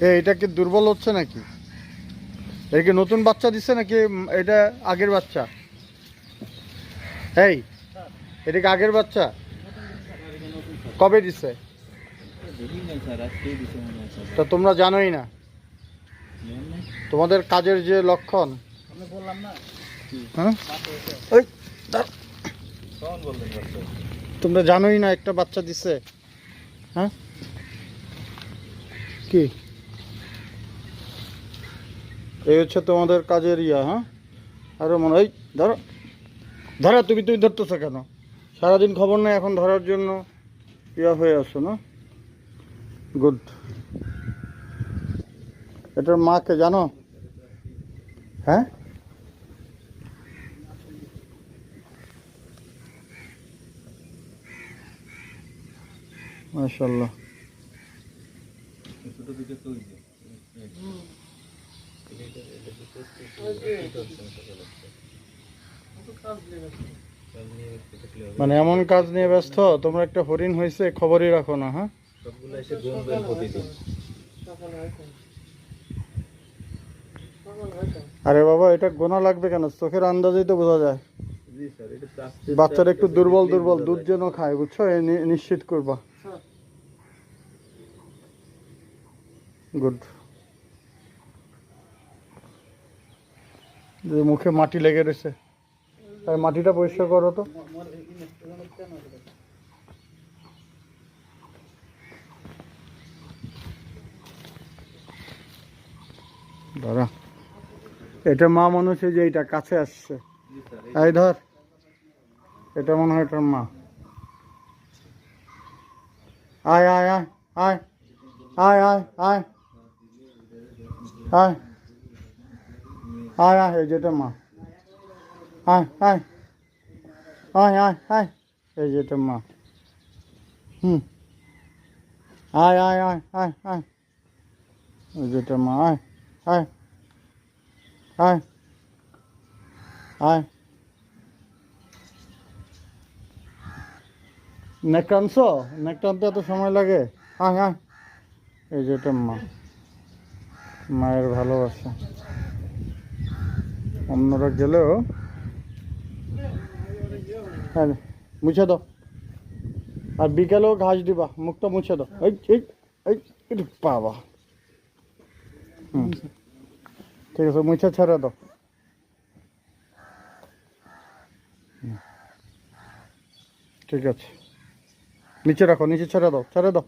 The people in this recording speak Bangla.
এটা কি দুর্বল হচ্ছে নাকি? এটা কি নতুন বাচ্চা দিচ্ছে নাকি? এটা আগের বাচ্চা? এই, এটা কি আগের বাচ্চা? কবে দিচ্ছে তা তোমরা জানোই না। তোমাদের কাজের যে লক্ষণ। হ্যাঁ? তোমরা জানোই না একটা বাচ্চা দিছে। হ্যাঁ? কি? এই হচ্ছে তোমাদের কাজের ইয়া হ্যাঁ? আরও মনে হয় ধরো, ধরা, তুমি তুমি ধরতেছো কেন? সারাদিন খবর নেই, এখন ধরার জন্য ইয়া হয়ে আসো না? গুড এটার মাকে জানো? হ্যাঁ? মাশাল্লাহ মানে এমন কাজ নিয়ে ব্যস্ত তোমরা একটা হরিণ হয়েছে খবরই রাখো না হ্যাঁ? আরে বাবা এটা গোনা লাগবে কেন? চোখের আন্দাজেই তো বোঝা যায়। জি স্যার এটা তো বাচ্চারা একটু দুর্বল দুর্বল দুধ যেন খায় বুঝছ? এ নিশ্চিত করবা। গুড মুখে মাটি লেগে রয়েছে। আর মাটিটা পরিষ্কার করো তো। দাঁড়া। এটা মা মনে হচ্ছে যে এইটা কাছে আসছে। এই ধর। এটা মনে হয় এটার মা। আয় আয় আয় আয় আয় আয় আয় আয়। আয় আয়, এই মা। আয় আয়। আয় এই যেটা মা। হুম। আয় আয় আয় আয় আয়। এই মা, আয় আয়। নেক টানতে এত সময় লাগে? আয় আয়। এই যেটা মা। মায়ের ভালোবাসা। অন্যরা গেলেও হ্যাঁ মুছে দাও। আর বিকেলেও ঘাস দিবা, মুখটা মুছে দাও। এই এই এই বাবা। ঠিক আছে, মুছে ছেড়ে দাও। ঠিক আছে। নিচে রাখো, নিচে ছেড়ে দাও ছেড়ে দাও।